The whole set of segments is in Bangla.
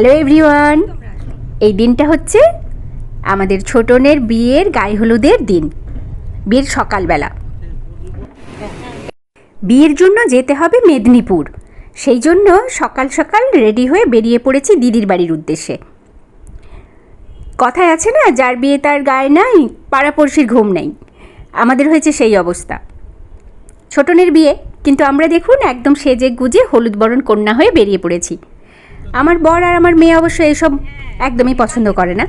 হ্যালো এভরিওয়ান এই দিনটা হচ্ছে আমাদের ছোটনের বিয়ের গায়ে হলুদের দিন, বিয়ের সকালবেলা। বিয়ের জন্য যেতে হবে মেদিনীপুর। সেই জন্য সকাল সকাল রেডি হয়ে বেরিয়ে পড়েছি দিদির বাড়ির উদ্দেশ্যে। কথায় আছে না, যার বিয়ে তার গায়ে নাই, পাড়াপড়শির ঘুম নেই। আমাদের হয়েছে সেই অবস্থা। ছোটনের বিয়ে, কিন্তু আমরা দেখুন একদম সেজে গুজে হলুদ বরণ কন্যা হয়ে বেরিয়ে পড়েছি। আমার বর আর আমার মেয়ে অবশ্য এসব একদমই পছন্দ করে না।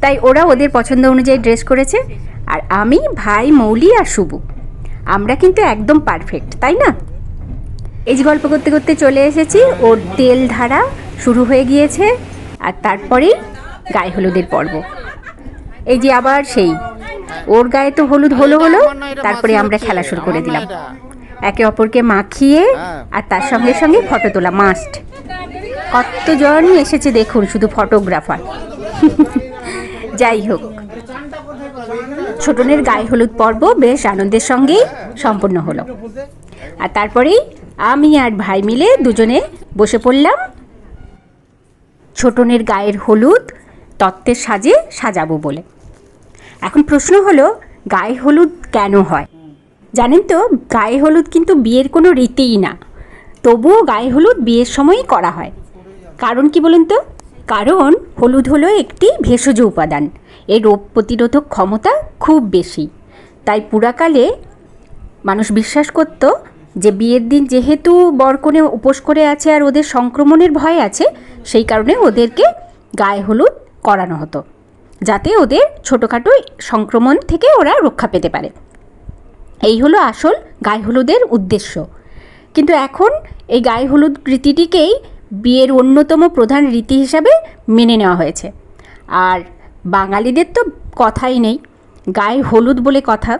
তাই ওরা ওদের পছন্দ অনুযায়ী ড্রেস করেছে। আর আমি ভাই মৌলি আর শুভু। আমরা কিন্তু একদম পারফেক্ট তাই না? এই যে গল্প করতে করতে চলে এসেছি ওর তেল ধারা শুরু হয়ে গিয়েছে। আর তারপরেই গায়ে হলুদের পর্ব। এই যে আবার সেই ওর গায়ে তো হলুদ হলো হলো তারপরে আমরা খেলা শুরু করে দিলাম। একে অপরকে মাখিয়ে আর তার সঙ্গে সঙ্গে ফটো তোলা মাস্ট কতজন এসেছে দেখুন, শুধু ফটোগ্রাফার যাই হোক ছোটনের গায়ে হলুদ পর্ব বেশ আনন্দের সঙ্গেই সম্পন্ন হলো। আর তারপরেই আমি আর ভাই মিলে দুজনে বসে পড়লাম। ছোটনের গায়ের হলুদ তত্ত্বের সাজে সাজাবো বলে। এখন প্রশ্ন হলো, গায়ে হলুদ কেন হয়? জানেন তো, গায়ে হলুদ কিন্তু বিয়ের কোনো রীতিই না। তবুও গায়ে হলুদ বিয়ের সময়ই করা হয়। কারণ কি বলুন তো? কারণ হলুদ হলো একটি ভেষজ উপাদান। এর রোগ প্রতিরোধক ক্ষমতা খুব বেশি। তাই পুরাকালে মানুষ বিশ্বাস করত যে বিয়ের দিন যেহেতু বরকনে উপোস করে আছে আর ওদের সংক্রমণের ভয় আছে, সেই কারণে ওদেরকে গায়ে হলুদ করানো হতো। যাতে ওদের ছোটোখাটো সংক্রমণ থেকে ওরা রক্ষা পেতে পারে। এই হলো আসল গায়ে হলুদের উদ্দেশ্য। কিন্তু এখন এই গায়ে হলুদ রীতিটিকেই বিয়ের অন্যতম প্রধান রীতি হিসাবে মেনে নেওয়া হয়েছে। আর বাঙালিদের তো কথাই নেই। গায়ে হলুদ বলে কথা।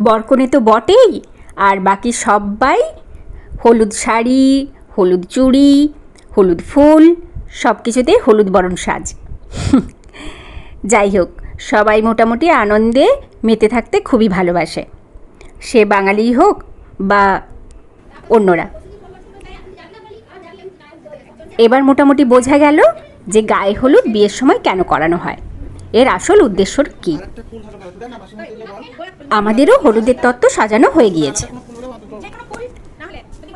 বরকনে তো বটেই। আর বাকি সবাই হলুদ শাড়ি, হলুদ চুড়ি, হলুদ ফুল সব কিছুতে হলুদ বরণ সাজ। যাই হোক, সবাই মোটামুটি আনন্দে মেতে থাকতে খুবই ভালোবাসে। সে বাঙালি হোক বা অন্যরা। এবার মোটামুটি বোঝা গেল যে গায়ে হলুদ বিয়ের সময় কেন করানো হয়। এর আসল উদ্দেশ্য কী? আমাদেরও হলুদের তত্ত্ব সাজানো হয়ে গিয়েছে।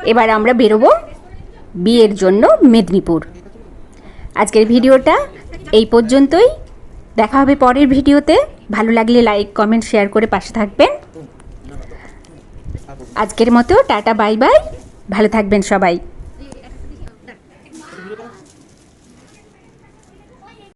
এবার আমরা বেরোবো বিয়ের জন্য মেদিনীপুর। আজকের ভিডিওটা এই পর্যন্তই। দেখা হবে পরের ভিডিওতে। ভালো লাগলে লাইক, কমেন্ট, শেয়ার করে পাশে থাকবেন। আজকের মতো টাটা, বাই বাই। ভালো থাকবেন সবাই।